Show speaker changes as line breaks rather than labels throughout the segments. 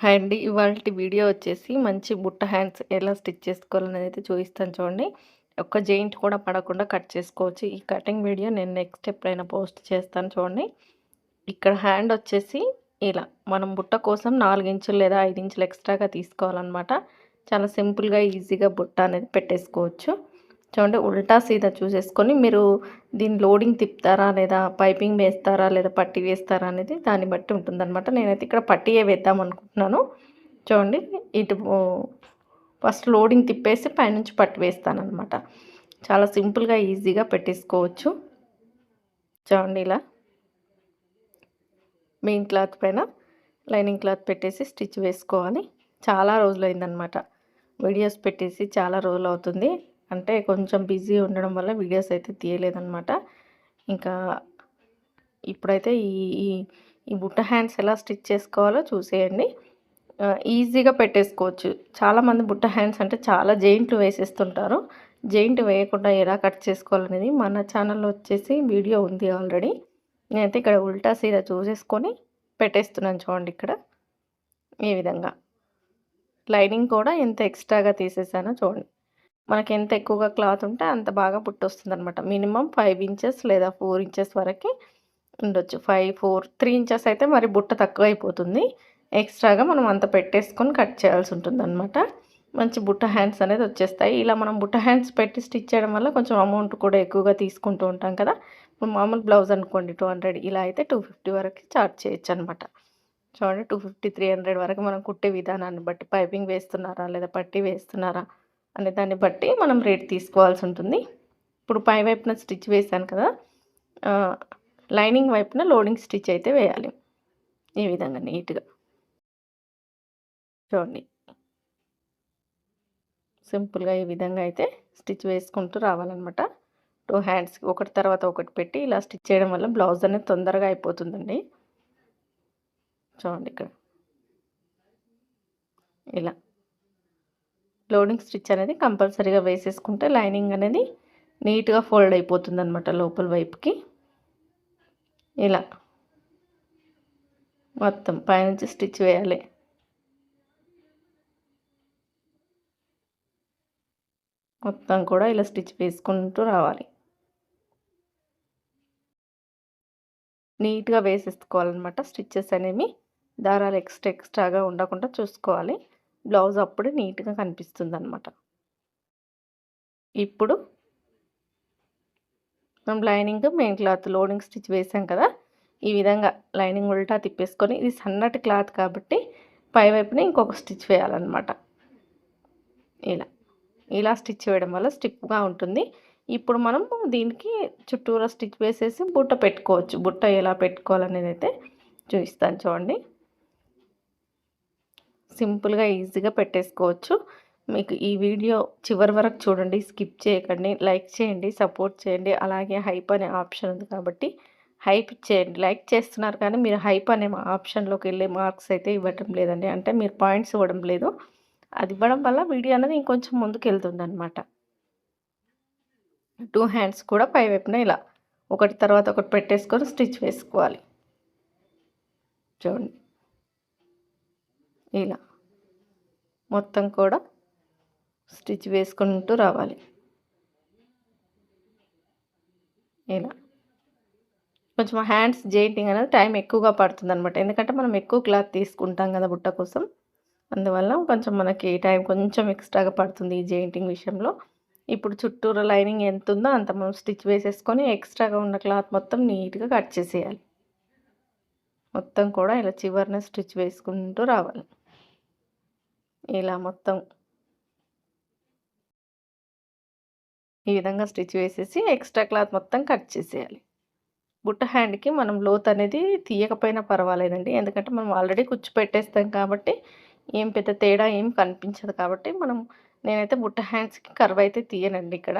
Hi అండి. ఇవాళ video వచ్చేసి మంచి బుట్ట హ్యాండ్స్ ఎలా స్టిచ్ చేసుకోవాలనేది అయితే చూపిస్తాను చూడండి. ఒక్క జెయింట్ కూడా పడకుండా కట్ చేసుకోవచ్చు. ఈ కటింగ్ వీడియో నేను నెక్స్ట్ ఎప్పుడైనా పోస్ట్ చేస్తాను చూడండి. ఇక్కడ హ్యాండ్ వచ్చేసి ఇలా మనం బుట్ట కోసం నాలుగు ఇంచులు లేదా ఐదు ఇంచులు ఎక్స్ట్రాగా తీసుకోవాలన్నమాట. చాలా సింపుల్‌గా ఈజీగా బుట్ట అనేది పెట్టేసుకోవచ్చు. చూడండి ఉల్టా సీదా చూసేసుకొని మీరు దీన్ని లోడింగ్ తిప్పుతారా లేదా పైపింగ్ వేస్తారా లేదా పట్టి వేస్తారా అనేది దాన్ని బట్టి ఉంటుందన్నమాట. నేనైతే ఇక్కడ పట్టీయే వేద్దాం అనుకుంటున్నాను. చూడండి ఇటు ఫస్ట్ లోడింగ్ తిప్పేసి పైనుంచి పట్టి వేస్తానమాట చాలా సింపుల్గా ఈజీగా పెట్టేసుకోవచ్చు. చూడండి ఇలా. మెయిన్ క్లాత్ పైన లైనింగ్ క్లాత్ పెట్టేసి స్టిచ్ వేసుకోవాలి. చాలా రోజులు అయిందనమాట వీడియోస్ పెట్టేసి చాలా రోజులు అవుతుంది అంటే కొంచెం బిజీ ఉండడం వల్ల వీడియోస్ అయితే తీయలేదన్నమాట. ఇంకా ఇప్పుడైతే ఈ ఈ బుట్ట హ్యాండ్స్ ఎలా స్టిచ్ చేసుకోవాలో చూసేయండి. ఈజీగా పెట్టేసుకోవచ్చు. చాలామంది బుట్ట హ్యాండ్స్ అంటే చాలా జెయింట్లు వేసేస్తుంటారు. జెయింట్ వేయకుండా ఎలా కట్ చేసుకోవాలనేది మన ఛానల్లో వచ్చేసి వీడియో ఉంది ఆల్రెడీ. నేనైతే ఇక్కడ ఉల్టా సీదా చూసేసుకొని పెట్టేస్తున్నాను చూడండి ఇక్కడ. ఈ విధంగా. లైనింగ్ కూడా ఎంత ఎక్స్ట్రాగా తీసేసానో చూడండి. మనకి ఎంత ఎక్కువగా క్లాత్ ఉంటే అంత బాగా పుట్టొస్తుంది అనమాట మినిమం ఫైవ్ ఇంచెస్ లేదా ఫోర్ ఇంచెస్ వరకు ఉండొచ్చు. ఫైవ్ ఫోర్ త్రీ ఇంచెస్ అయితే మరి బుట్ట తక్కువ అయిపోతుంది ఎక్స్ట్రాగా మనం అంత పెట్టేసుకొని కట్ చేయాల్సి ఉంటుంది అనమాట మంచి బుట్ట హ్యాండ్స్ అనేది వచ్చేస్తాయి. ఇలా మనం బుట్ట హ్యాండ్స్ పెట్టి స్టిచ్ చేయడం వల్ల కొంచెం అమౌంట్ కూడా ఎక్కువగా తీసుకుంటూ ఉంటాం కదా. ఇప్పుడు మామూలు బ్లౌజ్ అనుకోండి టూ హండ్రెడ్. ఇలా అయితే టూ ఫిఫ్టీ వరకు చార్జ్ చేయొచ్చు అనమాట చూడండి టూ ఫిఫ్టీ త్రీ హండ్రెడ్ వరకు మనం కుట్టే విధానాన్ని బట్టి పైపింగ్ వేస్తున్నారా లేదా పట్టి వేస్తున్నారా అనే దాన్ని బట్టి మనం రేట్ తీసుకోవాల్సి ఉంటుంది. ఇప్పుడు పై వైపున స్టిచ్ వేసాను కదా లైనింగ్ వైపున లోడింగ్ స్టిచ్ అయితే వేయాలి. ఈ విధంగా నీట్గా. చూడండి. సింపుల్గా ఈ విధంగా అయితే స్టిచ్ వేసుకుంటూ రావాలన్నమాట. టూ హ్యాండ్స్ ఒకటి తర్వాత ఒకటి పెట్టి ఇలా స్టిచ్ చేయడం వల్ల బ్లౌజ్ అనేది తొందరగా అయిపోతుందండి. చూడండి ఇక్కడ. ఇలా. లోడింగ్ స్టిచ్ అనేది కంపల్సరీగా వేసేసుకుంటే లైనింగ్ అనేది నీట్గా ఫోల్డ్ అయిపోతుంది అనమాట లోపల వైపుకి. ఇలా. మొత్తం పైనుంచి స్టిచ్ వేయాలి. మొత్తం కూడా ఇలా స్టిచ్ వేసుకుంటూ రావాలి. నీట్గా వేసేసుకోవాలన్నమాట స్టిచ్చెస్ అనేవి. దారాలు ఎక్స్ట్రా ఎక్స్ట్రాగా ఉండకుండా చూసుకోవాలి. బ్లౌజ్ అప్పుడే నీట్గా కనిపిస్తుంది అనమాట ఇప్పుడు మనం lining main cloth loading stitch వేసాం కదా ఈ విధంగా లైనింగ్ ఉల్టా తిప్పేసుకొని ఇది సన్నటి క్లాత్ కాబట్టి పైవైపున ఇంకొక స్టిచ్ వేయాలన్నమాట. ఇలా ఇలా స్టిచ్ వేయడం వల్ల స్టిప్గా ఉంటుంది. ఇప్పుడు మనం దీనికి చుట్టూరా స్టిచ్ వేసేసి బుట్ట పెట్టుకోవచ్చు. బుట్ట ఎలా పెట్టుకోవాలనేది అయితే చూపిస్తాను చూడండి. సింపుల్గా ఈజీగా పెట్టేసుకోవచ్చు. మీకు ఈ వీడియో చివరి వరకు చూడండి స్కిప్ చేయకండి లైక్ చేయండి సపోర్ట్ చేయండి. అలాగే హైప్ అనే ఆప్షన్ ఉంది కాబట్టి హైప్ చేయండి. లైక్ చేస్తున్నారు కానీ మీరు హైప్ అనే ఆప్షన్లోకి వెళ్ళే మార్క్స్ అయితే ఇవ్వటం లేదండి. అంటే మీరు పాయింట్స్ ఇవ్వడం లేదు. అది ఇవ్వడం వల్ల వీడియో అనేది ఇంకొంచెం ముందుకు వెళ్తుంది అనమాట టూ హ్యాండ్స్ కూడా పై వైపున ఇలా ఒకటి తర్వాత ఒకటి పెట్టేసుకొని స్టిచ్ వేసుకోవాలి. చూడండి. ఇలా మొత్తం కూడా స్టిచ్ వేసుకుంటూ రావాలి. ఇలా కొంచెం హ్యాండ్స్ జెయింటింగ్ అనేది టైం ఎక్కువగా పడుతుంది అనమాట ఎందుకంటే మనం ఎక్కువ క్లాత్ తీసుకుంటాం కదా బుట్ట కోసం. అందువల్ల కొంచెం మనకి టైం కొంచెం ఎక్స్ట్రాగా పడుతుంది ఈ జెయింటింగ్ విషయంలో. ఇప్పుడు చుట్టూరు లైనింగ్ ఎంత ఉందో అంత మనం స్టిచ్ వేసేసుకొని ఎక్స్ట్రాగా ఉన్న క్లాత్ మొత్తం నీట్గా కట్ చేసేయాలి. మొత్తం కూడా ఇలా చివరిన స్టిచ్ వేసుకుంటూ రావాలి. ఇలా మొత్తం ఈ విధంగా స్టిచ్ వేసేసి ఎక్స్ట్రా క్లాత్ మొత్తం కట్ చేసేయాలి. బుట్ట హ్యాండ్కి మనం లోత్ అనేది తీయకపోయినా పర్వాలేదండి. ఎందుకంటే మనం ఆల్రెడీ కుచ్చు పెట్టేస్తాం కాబట్టి ఏం పెద్ద తేడా ఏం కనిపించదు కాబట్టి మనం నేనైతే బుట్ట హ్యాండ్స్కి కర్వ్ అయితే తీయనండి ఇక్కడ.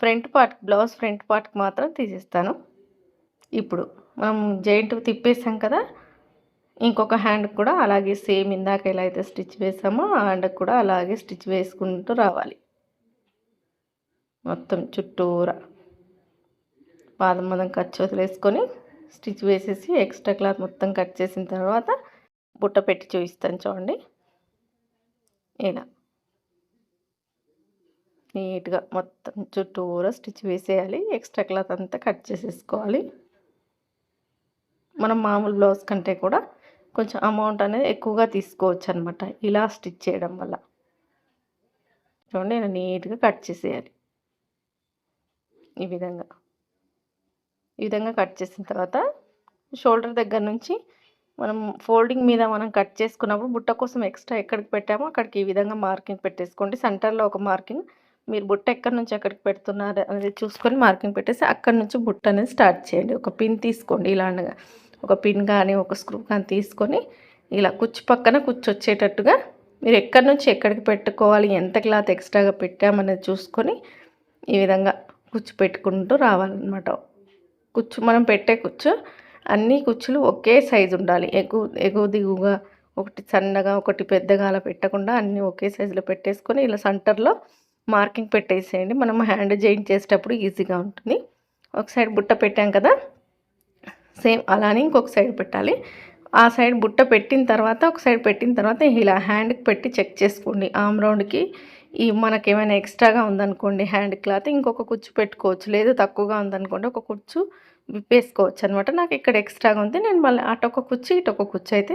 ఫ్రంట్ పార్ట్ బ్లౌజ్ ఫ్రంట్ పార్ట్కి మాత్రం తీసేస్తాను. ఇప్పుడు మనం జైంట్ తిప్పేసాం కదా ఇంకొక హ్యాండ్ కూడా అలాగే సేమ్ ఇందాక ఎలా అయితే స్టిచ్ వేసామో ఆ హ్యాండ్కి కూడా అలాగే స్టిచ్ వేసుకుంటూ రావాలి. మొత్తం చుట్టూరా పాదం మదం కట్ వదిలేసుకొని స్టిచ్ వేసేసి ఎక్స్ట్రా క్లాత్ మొత్తం కట్ చేసిన తర్వాత బుట్ట పెట్టి చూపిస్తాను చూడండి. ఇలా నీట్గా మొత్తం చుట్టూరా స్టిచ్ వేసేయాలి. ఎక్స్ట్రా క్లాత్ అంతా కట్ చేసేసుకోవాలి. మనం మామూలు బ్లౌజ్ కంటే కూడా కొంచెం అమౌంట్ అనేది ఎక్కువగా తీసుకోవచ్చు అనమాట ఇలా స్టిచ్ చేయడం వల్ల. చూడండి నేను నీట్గా కట్ చేసేయాలి. ఈ విధంగా. ఈ విధంగా కట్ చేసిన తర్వాత షోల్డర్ దగ్గర నుంచి మనం ఫోల్డింగ్ మీద మనం కట్ చేసుకున్నప్పుడు బుట్ట కోసం ఎక్స్ట్రా ఎక్కడికి పెట్టామో అక్కడికి ఈ విధంగా మార్కింగ్ పెట్టేసుకోండి. సెంటర్లో ఒక మార్కింగ్. మీరు బుట్ట ఎక్కడి నుంచి ఎక్కడికి పెడుతున్నారు అనేది చూసుకొని మార్కింగ్ పెట్టేసి అక్కడి నుంచి బుట్ట అనేది స్టార్ట్ చేయండి. ఒక పిన్ తీసుకోండి. ఇలాగా ఒక పిన్ కానీ ఒక స్క్రూ కానీ తీసుకొని ఇలా కుచ్చు పక్కన కూర్చొచ్చేటట్టుగా మీరు ఎక్కడి నుంచి ఎక్కడికి పెట్టుకోవాలి ఎంత క్లాత్ ఎక్స్ట్రాగా పెట్టామనేది చూసుకొని ఈ విధంగా కుచ్చు పెట్టుకుంటూ రావాలన్నమాట. కుచ్చు మనం పెట్టే కుచ్చు అన్ని కుచ్చులు ఒకే సైజు ఉండాలి. ఎగు ఎగువ దిగువగా ఒకటి సన్నగా ఒకటి పెద్దగా అలా పెట్టకుండా అన్నీ ఒకే సైజులో పెట్టేసుకొని ఇలా సెంటర్లో మార్కింగ్ పెట్టేసేయండి. మనం హ్యాండ్ జాయింట్ చేసేటప్పుడు ఈజీగా ఉంటుంది. ఒక సైడ్ బుట్ట పెట్టాం కదా సేమ్ అలానే ఇంకొక సైడ్ పెట్టాలి. ఆ సైడ్ బుట్ట పెట్టిన తర్వాత ఒక సైడ్ పెట్టిన తర్వాత ఇలా హ్యాండ్కి పెట్టి చెక్ చేసుకోండి. ఆమ్ రౌండ్కి ఈ మనకేమైనా ఎక్స్ట్రాగా ఉందనుకోండి హ్యాండ్ క్లాత్ ఇంకొక కుచ్చు పెట్టుకోవచ్చు. లేదు తక్కువగా ఉందనుకోండి ఒక కుచ్చు విప్పేసుకోవచ్చు అనమాట నాకు ఇక్కడ ఎక్స్ట్రాగా ఉంది. నేను మళ్ళీ అటొక కుచ్చు ఇటొక కుచ్చు అయితే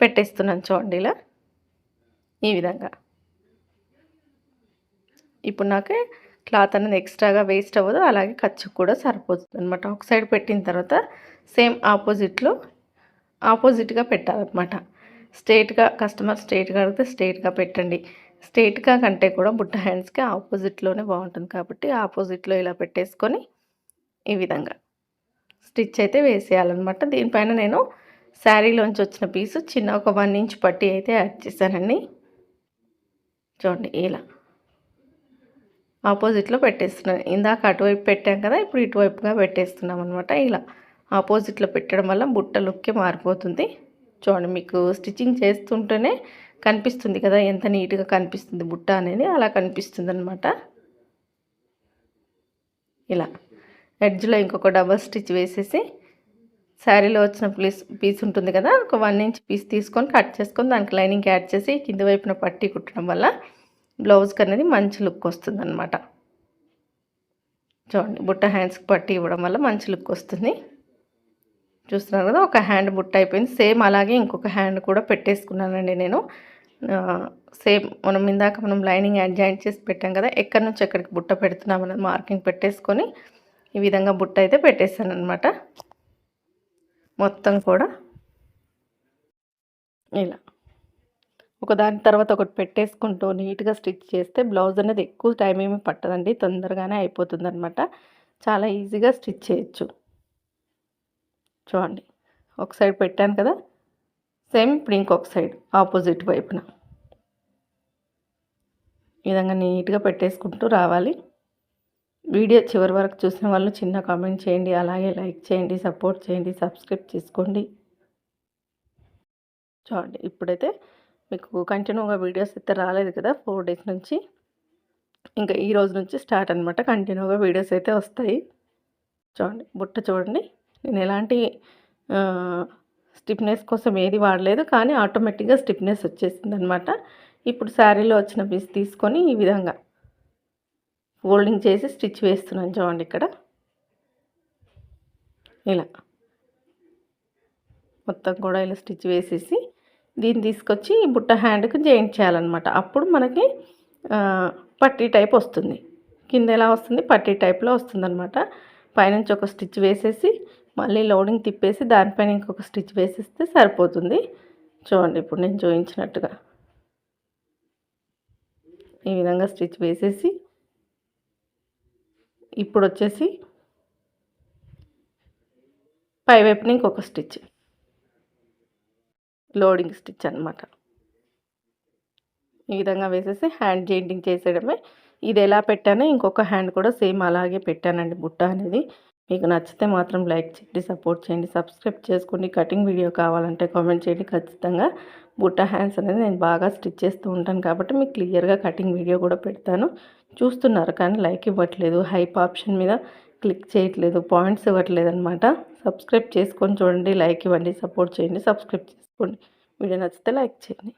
పెట్టేస్తున్నాను చూడండి ఇలా. ఈ విధంగా. ఇప్పుడు నాకు క్లాత్ అనేది ఎక్స్ట్రాగా వేస్ట్ అవ్వదు. అలాగే ఖర్చుకు కూడా సరిపోతుంది అనమాట ఒక సైడ్ పెట్టిన తర్వాత సేమ్ ఆపోజిట్లో ఆపోజిట్గా పెట్టాలన్నమాట. స్ట్రేట్గా కస్టమర్ స్ట్రేట్గా అడిగితే స్ట్రేట్గా పెట్టండి. స్ట్రేట్గా కంటే కూడా బుట్ట హ్యాండ్స్కి ఆపోజిట్లోనే బాగుంటుంది కాబట్టి ఆపోజిట్లో ఇలా పెట్టేసుకొని ఈ విధంగా స్టిచ్ అయితే వేసేయాలన్నమాట. దీనిపైన నేను శారీలోంచి వచ్చిన పీసు చిన్న ఒక వన్ ఇంచ్ పట్టి అయితే యాడ్ చేశానండి. చూడండి ఇలా. ఆపోజిట్లో పెట్టేస్తున్నాను. ఇందాక అటువైపు పెట్టాం కదా ఇప్పుడు ఇటువైపుగా పెట్టేస్తున్నాం అనమాట ఇలా ఆపోజిట్లో పెట్టడం వల్ల బుట్ట లుక్కే మారిపోతుంది. చూడండి మీకు స్టిచ్చింగ్ చేస్తుంటేనే కనిపిస్తుంది కదా ఎంత నీట్గా కనిపిస్తుంది బుట్ట అనేది అలా కనిపిస్తుంది అనమాట ఇలా ఎడ్జ్లో ఇంకొక డబల్ స్టిచ్ వేసేసి శారీలో వచ్చిన పీస్ పీస్ ఉంటుంది కదా ఒక వన్ ఇంచ్ పీస్ తీసుకొని కట్ చేసుకొని దానికి లైనింగ్ యాడ్ చేసి కింద వైపున పట్టి కుట్టడం వల్ల బ్లౌజ్కి అనేది మంచి లుక్ వస్తుంది అనమాట చూడండి బుట్ట హ్యాండ్స్కి పట్టి ఇవ్వడం వల్ల మంచి లుక్ వస్తుంది చూస్తున్నారు కదా ఒక హ్యాండ్ బుట్ట అయిపోయింది. సేమ్ అలాగే ఇంకొక హ్యాండ్ కూడా పెట్టేసుకున్నానండి నేను. సేమ్ మనం ఇందాక మనం లైనింగ్ యాడ్ జాయింట్ చేసి పెట్టాం కదా ఎక్కడి నుంచి ఎక్కడికి బుట్ట పెడుతున్నాం అనేది మార్కింగ్ పెట్టేసుకొని ఈ విధంగా బుట్ట అయితే పెట్టేస్తాను అనమాట మొత్తం కూడా ఇలా. ఒకదాని తర్వాత ఒకటి పెట్టేసుకుంటూ నీట్గా స్టిచ్ చేస్తే బ్లౌజ్ అనేది ఎక్కువ టైం ఏమి పట్టదండి తొందరగానే అయిపోతుంది అనమాట చాలా ఈజీగా స్టిచ్ చేయొచ్చు. చూడండి ఒక సైడ్ పెట్టాను కదా సేమ్ ఇప్పుడు ఇంకొక సైడ్ ఆపోజిట్ వైపున. ఈ విధంగా నీట్గా పెట్టేసుకుంటూ రావాలి. వీడియో చివరి వరకు చూసిన వాళ్ళు చిన్న కామెంట్ చేయండి అలాగే లైక్ చేయండి సపోర్ట్ చేయండి సబ్స్క్రైబ్ చేసుకోండి. చూడండి ఇప్పుడైతే మీకు కంటిన్యూగా వీడియోస్ అయితే రాలేదు కదా ఫోర్ డేస్ నుంచి. ఇంకా ఈ రోజు నుంచి స్టార్ట్ అనమాట కంటిన్యూగా వీడియోస్ అయితే వస్తాయి. చూడండి బుట్ట చూడండి. నేను ఎలాంటి స్టిఫ్నెస్ కోసం ఏది వాడలేదు కానీ ఆటోమేటిక్గా స్టిఫ్నెస్ వచ్చేసింది అనమాట ఇప్పుడు శారీలో వచ్చిన పీస్ తీసుకొని ఈ విధంగా ఫోల్డింగ్ చేసి స్టిచ్ వేస్తున్నాను చూడండి ఇక్కడ. ఇలా. మొత్తం కూడా ఇలా స్టిచ్ వేసేసి దీన్ని తీసుకొచ్చి బుట్ట హ్యాండ్కి జాయింట్ చేయాలన్నమాట. అప్పుడు మనకి పట్టీ టైప్ వస్తుంది. కింద ఎలా వస్తుంది? పట్టీ టైప్లో వస్తుందన్నమాట. పైనుంచి ఒక స్టిచ్ వేసేసి మళ్ళీ లోడింగ్ తిప్పేసి దానిపైన ఇంకొక స్టిచ్ వేసేస్తే సరిపోతుంది. చూడండి ఇప్పుడు నేను చూపించినట్టుగా ఈ విధంగా స్టిచ్ వేసేసి ఇప్పుడు వచ్చేసి పైవైపున ఇంకొక స్టిచ్. లోడింగ్ స్టిచ్ అనమాట ఈ విధంగా వేసేసి హ్యాండ్ జెయింటింగ్ చేసేయడమే. ఇది ఎలా పెట్టానో ఇంకొక హ్యాండ్ కూడా సేమ్ అలాగే పెట్టానండి బుట్ట అనేది. మీకు నచ్చితే మాత్రం లైక్ చేయండి సపోర్ట్ చేయండి సబ్స్క్రైబ్ చేసుకోండి. కటింగ్ వీడియో కావాలంటే కామెంట్ చేయండి. ఖచ్చితంగా బుట్ట హ్యాండ్స్ అనేది నేను బాగా స్టిచ్ చేస్తూ ఉంటాను కాబట్టి మీకు క్లియర్గా కటింగ్ వీడియో కూడా పెడతాను. చూస్తున్నారు కానీ లైక్ ఇవ్వట్లేదు. హైప్ ఆప్షన్ మీద క్లిక్ చేయట్లేదు పాయింట్స్ ఇవ్వట్లేదు అనమాట సబ్స్క్రైబ్ చేసుకొని చూడండి లైక్ ఇవ్వండి సపోర్ట్ చేయండి సబ్స్క్రైబ్ చేసుకోండి. వీడియో నచ్చితే లైక్ చేయండి.